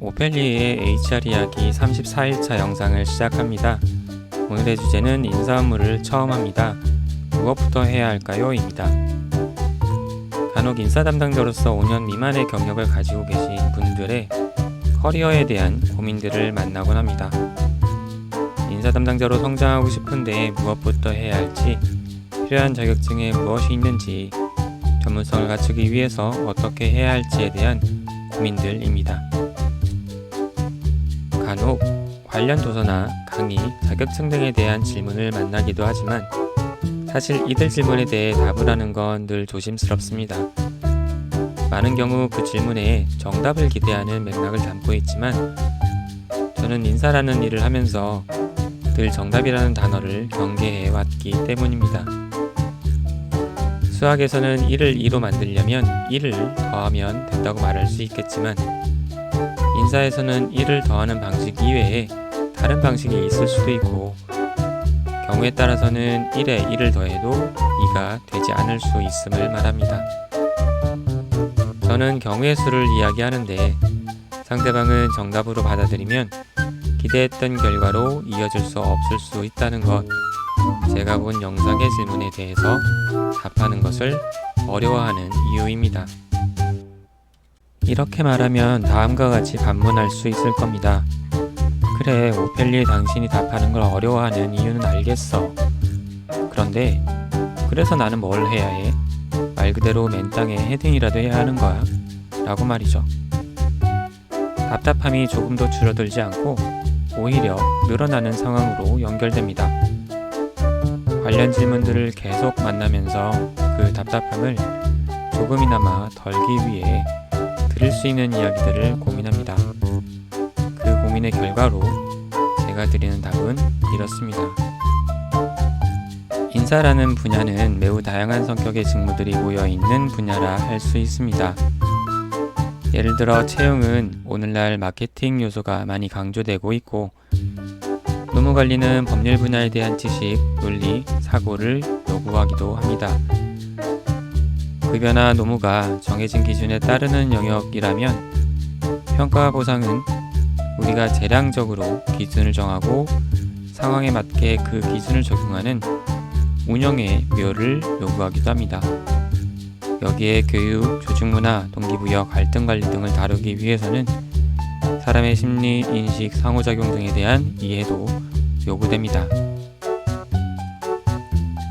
오펠리의 HR 이야기 34일차 영상을 시작합니다. 오늘의 주제는 인사 업무를 처음 합니다. 무엇부터 해야 할까요? 입니다. 간혹 인사 담당자로서 5년 미만의 경력을 가지고 계신 분들의 커리어에 대한 고민들을 만나곤 합니다. 인사 담당자로 성장하고 싶은데 무엇부터 해야 할지, 필요한 자격증에 무엇이 있는지, 전문성을 갖추기 위해서 어떻게 해야 할지에 대한 고민들입니다. 간혹 관련 도서나 강의, 자격증 등에 대한 질문을 만나기도 하지만 사실 이들 질문에 대해 답을 하는 건 늘 조심스럽습니다. 많은 경우 그 질문에 정답을 기대하는 맥락을 담고 있지만 저는 인사라는 일을 하면서 늘 정답이라는 단어를 경계해 왔기 때문입니다. 수학에서는 1을 2로 만들려면 1을 더하면 된다고 말할 수 있겠지만 인사에서는 1을 더하는 방식 이외에 다른 방식이 있을 수도 있고 경우에 따라서는 1에 1을 더해도 2가 되지 않을 수 있음을 말합니다. 저는 경우의 수를 이야기하는데 상대방은 정답으로 받아들이면 기대했던 결과로 이어질 수 없을 수 있다는 것 제가 본 영상의 질문에 대해서 답하는 것을 어려워하는 이유입니다. 이렇게 말하면 다음과 같이 반문할 수 있을 겁니다. 그래, 오펠리에 당신이 답하는 걸 어려워하는 이유는 알겠어. 그런데, 그래서 나는 뭘 해야 해? 말 그대로 맨 땅에 헤딩이라도 해야 하는 거야. 라고 말이죠. 답답함이 조금 더 줄어들지 않고 오히려 늘어나는 상황으로 연결됩니다. 관련 질문들을 계속 만나면서 그 답답함을 조금이나마 덜기 위해 들을 수 있는 이야기들을 고민합니다. 그 고민의 결과로 제가 드리는 답은 이렇습니다. 인사라는 분야는 매우 다양한 성격의 직무들이 모여 있는 분야라 할 수 있습니다. 예를 들어 채용은 오늘날 마케팅 요소가 많이 강조되고 있고 노무 관리는 법률 분야에 대한 지식, 논리, 사고를 요구하기도 합니다. 급여나 노무가 정해진 기준에 따르는 영역이라면 평가와 보상은 우리가 재량적으로 기준을 정하고 상황에 맞게 그 기준을 적용하는 운영의 묘를 요구하기도 합니다. 여기에 교육, 조직문화, 동기부여, 갈등 관리 등을 다루기 위해서는 사람의 심리, 인식, 상호작용 등에 대한 이해도 요구됩니다.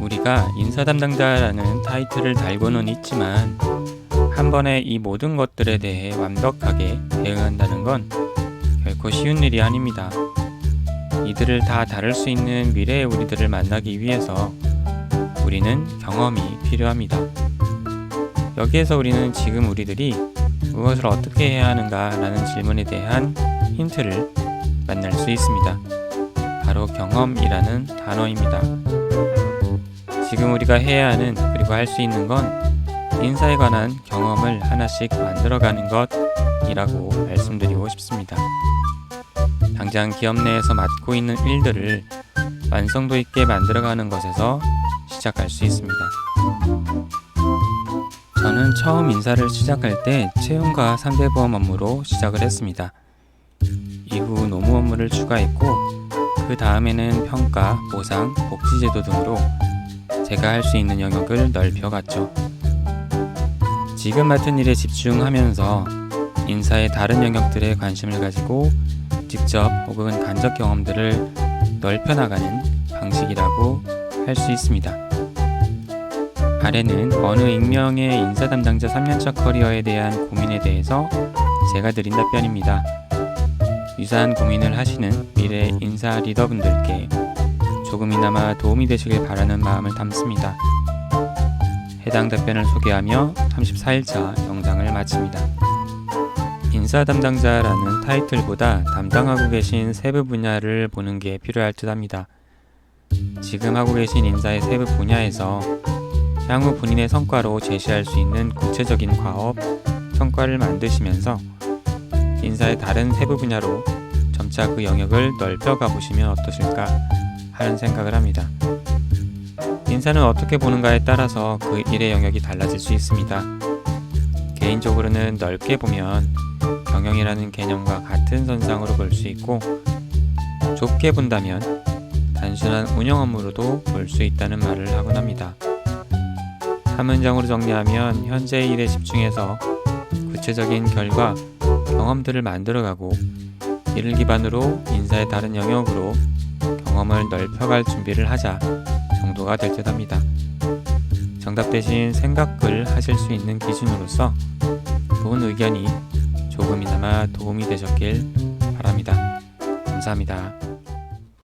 우리가 인사 담당자라는 타이틀을 달고는 있지만 한 번에 이 모든 것들에 대해 완벽하게 대응한다는 건 결코 쉬운 일이 아닙니다. 이들을 다 다룰 수 있는 미래의 우리들을 만나기 위해서 우리는 경험이 필요합니다. 여기에서 우리는 지금 우리들이 무엇을 어떻게 해야 하는가 라는 질문에 대한 힌트를 만날 수 있습니다. 바로 경험이라는 단어입니다. 지금 우리가 해야 하는 그리고 할 수 있는 건 인사에 관한 경험을 하나씩 만들어가는 것이라고 말씀드리고 싶습니다. 당장 기업 내에서 맡고 있는 일들을 완성도 있게 만들어가는 것에서 시작할 수 있습니다. 저는 처음 인사를 시작할 때 채용과 상대보험 업무로 시작을 했습니다. 이후 노무 업무를 추가했고 그 다음에는 평가, 보상, 복지제도 등으로 제가 할 수 있는 영역을 넓혀갔죠. 지금 맡은 일에 집중하면서 인사의 다른 영역들에 관심을 가지고 직접 혹은 간접 경험들을 넓혀나가는 방식이라고 할 수 있습니다. 아래는 어느 익명의 인사 담당자 3년차 커리어에 대한 고민에 대해서 제가 드린 답변입니다. 유사한 고민을 하시는 미래 인사 리더분들께 조금이나마 도움이 되시길 바라는 마음을 담습니다. 해당 답변을 소개하며 34일차 영상을 마칩니다. 인사 담당자라는 타이틀보다 담당하고 계신 세부 분야를 보는 게 필요할 듯 합니다. 지금 하고 계신 인사의 세부 분야에서 향후 본인의 성과로 제시할 수 있는 구체적인 과업, 성과를 만드시면서 인사의 다른 세부 분야로 점차 그 영역을 넓혀가 보시면 어떠실까 하는 생각을 합니다. 인사는 어떻게 보는가에 따라서 그 일의 영역이 달라질 수 있습니다. 개인적으로는 넓게 보면 경영이라는 개념과 같은 선상으로 볼 수 있고 좁게 본다면 단순한 운영 업무로도 볼 수 있다는 말을 하곤 합니다. 한 문장으로 정리하면 현재의 일에 집중해서 구체적인 결과, 경험들을 만들어가고 이를 기반으로 인사의 다른 영역으로 경험을 넓혀갈 준비를 하자 정도가 될 듯 합니다. 정답 대신 생각을 하실 수 있는 기준으로서 좋은 의견이 조금이나마 도움이 되셨길 바랍니다. 감사합니다.